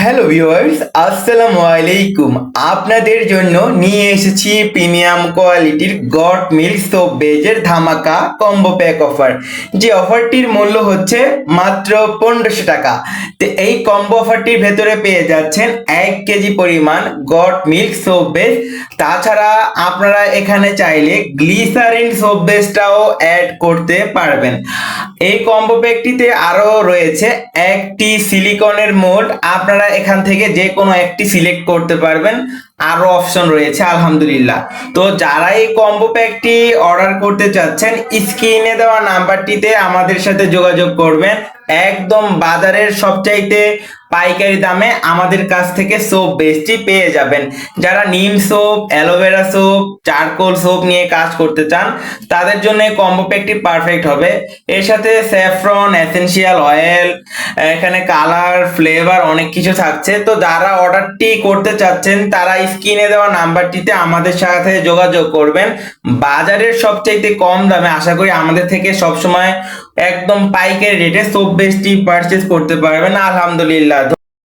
Hello viewers আসসালামু আলাইকুম। আপনাদের জন্য নিয়ে এসেছি প্রিমিয়াম কোয়ালিটির গট মিল্ক সোপ বেজের ধামাকা কম্বো প্যাক অফার যে অফারটির মূল্য হচ্ছে মাত্র পনেরোশো টাকা। তো এই কম্বো অফারটির ভেতরে পেয়ে যাচ্ছেন এক কেজি পরিমাণ গট মিল্ক সোপ বেজ তাছাড়া আপনারা এখানে চাইলে গ্লিসারিন সোপ বেসটাও অ্যাড করতে পারবেন। এই কম্বো প্যাকটিতে আরও রয়েছে একটি সিলিকনের মোল্ড আপনারা এখান থেকে যে কোনো একটি সিলেক্ট করতে পারবেন। আরও অপশন রয়েছে, আলহামদুলিল্লাহ। তো যারা এই কম্বো প্যাকটি অর্ডার করতে চাচ্ছেন স্ক্রিনে দেওয়া নাম্বারটিতে আমাদের সাথে যোগাযোগ করবেন। একদম বাজারের সবচাইতে পাইকারি দামে আমাদের কাছ থেকে সোপ বেস্টটি পেয়ে যাবেন। যারা neem soap aloe vera soap charcoal soap নিয়ে কাজ করতে চান, তাদের জন্য কম্বো প্যাকটি পারফেক্ট হবে। এর সাথে স্যাফরন এসেনশিয়াল অয়েল এখানে কালার ফ্লেভার অনেক কিছু থাকছে। তো যারা অর্ডারটি করতে চাচ্ছেন, তারা স্ক্রিনে দেওয়া নাম্বারটিতে আমাদের সাথে যোগাযোগ করবেন। বাজারের সবচাইতে কম দামে আশা করি আমাদের থেকে সবসময় একদম পাইকারি রেটে সব বেশটি পারচেস করতে পারবেন। আলহামদুলিল্লাহ